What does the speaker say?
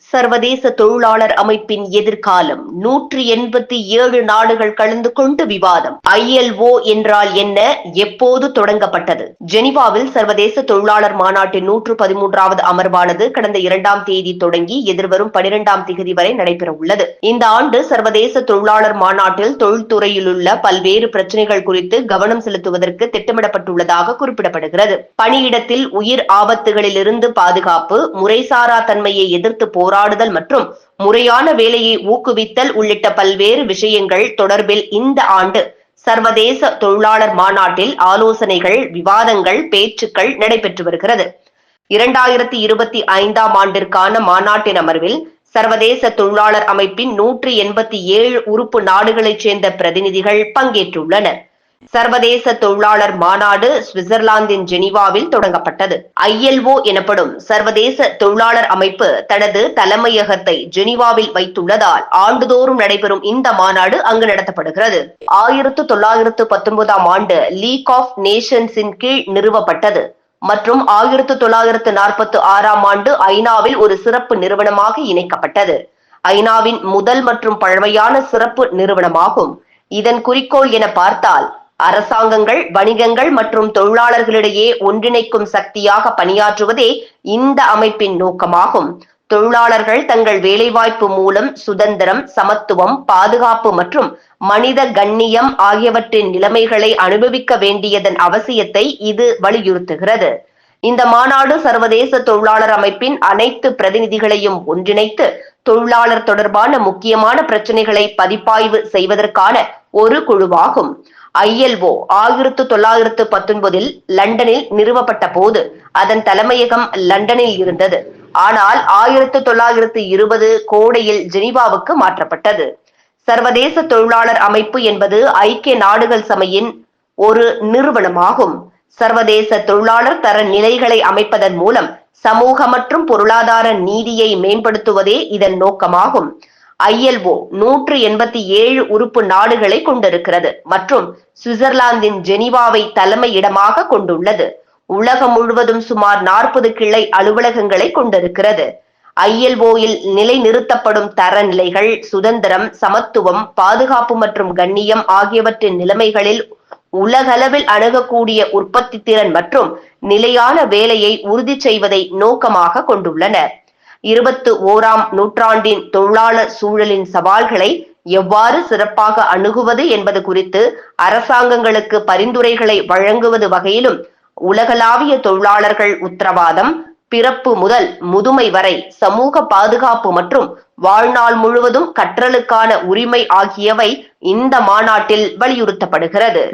சர்வதேச தொழிலாளர் அமைப்பின் எதிர்காலம் நூற்றி எண்பத்தி ஏழு நாடுகள் கலந்து கொண்டு விவாதம். ஐஎல்ஓ என்றால் என்ன? எப்போது தொடங்கப்பட்டது? ஜெனிவாவில் சர்வதேச தொழிலாளர் மாநாட்டின் நூற்று பதிமூன்றாவது அமர்வானது கடந்த இரண்டாம் தேதி தொடங்கி எதிர்வரும் பனிரெண்டாம் தேதி வரை நடைபெற உள்ளது. இந்த ஆண்டு சர்வதேச தொழிலாளர் மாநாட்டில் தொழில்துறையில் உள்ள பல்வேறு பிரச்சனைகள் குறித்து கவனம் செலுத்துவதற்கு திட்டமிடப்பட்டுள்ளதாக குறிப்பிடப்படுகிறது. பணியிடத்தில் உயிர் ஆபத்துகளிலிருந்து பாதுகாப்பு முறைசாரா தன்மையை எதிர்த்து போராடுதல் மற்றும் முறையான வேலையை ஊக்குவித்தல் உள்ளிட்ட பல்வேறு விஷயங்கள் தொடர்பில் இந்த ஆண்டு சர்வதேச தொழிலாளர் மாநாட்டில் ஆலோசனைகள் விவாதங்கள் பேச்சுக்கள் நடைபெற்று வருகிறது. இரண்டாயிரத்தி இருபத்தி ஐந்தாம் ஆண்டிற்கான மாநாட்டின் அமர்வில் சர்வதேச தொழிலாளர் அமைப்பின் நூற்றி எண்பத்தி ஏழு உறுப்பு நாடுகளைச் சேர்ந்த பிரதிநிதிகள் பங்கேற்றுள்ளனர். சர்வதேச தொழிலாளர் மாநாடு சுவிட்சர்லாந்தின் ஜெனீவாவில் தொடங்கப்பட்டது. ஐஎல்ஓ எனப்படும் சர்வதேச தொழிலாளர் அமைப்பு தனது தலைமையகத்தை ஜெனீவாவில் வைத்துள்ளதால் ஆண்டுதோறும் நடைபெறும் இந்த மாநாடு அங்கு நடத்தப்படுகிறது. ஆயிரத்து தொள்ளாயிரத்து பத்தொன்பதாம் ஆண்டு லீக் ஆஃப் நேஷன்ஸின் கீழ் நிறுவப்பட்டது. மற்றும் ஆயிரத்து தொள்ளாயிரத்து நாற்பத்தி ஆறாம் ஆண்டு ஐநாவில் ஒரு சிறப்பு நிறுவனமாக இணைக்கப்பட்டது. ஐநாவின் முதல் மற்றும் பழமையான சிறப்பு நிறுவனமாகும். இதன் குறிக்கோள் என பார்த்தால் அரசாங்கங்கள் வணிகங்கள் மற்றும் தொழிலாளர்களிடையே ஒன்றிணைக்கும் சக்தியாக பணியாற்றுவதே இந்த அமைப்பின் நோக்கமாகும். தொழிலாளர்கள் தங்கள் வேலைவாய்ப்பு மூலம் சுதந்திரம் சமத்துவம் பாதுகாப்பு மற்றும் மனித கண்ணியம் ஆகியவற்றின் நிலைமைகளை அனுபவிக்க வேண்டியதன் அவசியத்தை இது வலியுறுத்துகிறது. இந்த மாநாடு சர்வதேச தொழிலாளர் அமைப்பின் அனைத்து பிரதிநிதிகளையும் ஒன்றிணைத்து தொழிலாளர் தொடர்பான முக்கியமான பிரச்சனைகளை பதிப்பாய்வு செய்வதற்கான ஒரு குழுவாகும். ஐஎல்ஓ ஆயிரத்து தொள்ளாயிரத்து பத்தொன்பதில் லண்டனில் நிறுவப்பட்ட போது அதன் தலைமையகம் லண்டனில் இருந்தது. ஆனால் ஆயிரத்து தொள்ளாயிரத்து இருபது கோடையில் ஜெனீவாவுக்கு மாற்றப்பட்டது. சர்வதேச தொழிலாளர் அமைப்பு என்பது ஐக்கிய நாடுகள் சமையின் ஒரு நிறுவனமாகும். சர்வதேச தொழிலாளர் தர நிலைகளை அமைப்பதன் மூலம் சமூக மற்றும் பொருளாதார நீதியை மேம்படுத்துவதே இதன் நோக்கமாகும். ஐஎல்ஓ நூற்று எண்பத்தி ஏழு உறுப்பு நாடுகளை கொண்டிருக்கிறது மற்றும் சுவிட்சர்லாந்தின் ஜெனீவாவை தலைமை இடமாக கொண்டுள்ளது. உலகம் முழுவதும் சுமார் நாற்பது கிளை அலுவலகங்களை கொண்டிருக்கிறது. ஐஎல்ஓயில் நிலைநிறுத்தப்படும் தரநிலைகள் சுதந்திரம் சமத்துவம் பாதுகாப்பு மற்றும் கண்ணியம் ஆகியவற்றின் நிலைமைகளில் உலகளவில் அணுகக்கூடிய உற்பத்தி திறன் மற்றும் நிலையான வேலையை உறுதி செய்வதை நோக்கமாக கொண்டுள்ளனர். இருபத்து ஓராம் நூற்றாண்டின் தொழிலாளர் சூழலின் சவால்களை எவ்வாறு சிறப்பாக அணுகுவது என்பது குறித்து அரசாங்கங்களுக்கு பரிந்துரைகளை வழங்குவது வகையிலும் உலகளாவிய தொழிலாளர்கள் உத்தரவாதம் பிறப்பு முதல் முதுமை வரை சமூக பாதுகாப்பு மற்றும் வாழ்நாள் முழுவதும் கற்றலுக்கான உரிமை ஆகியவை இந்த மாநாட்டில் வலியுறுத்தப்படுகிறது.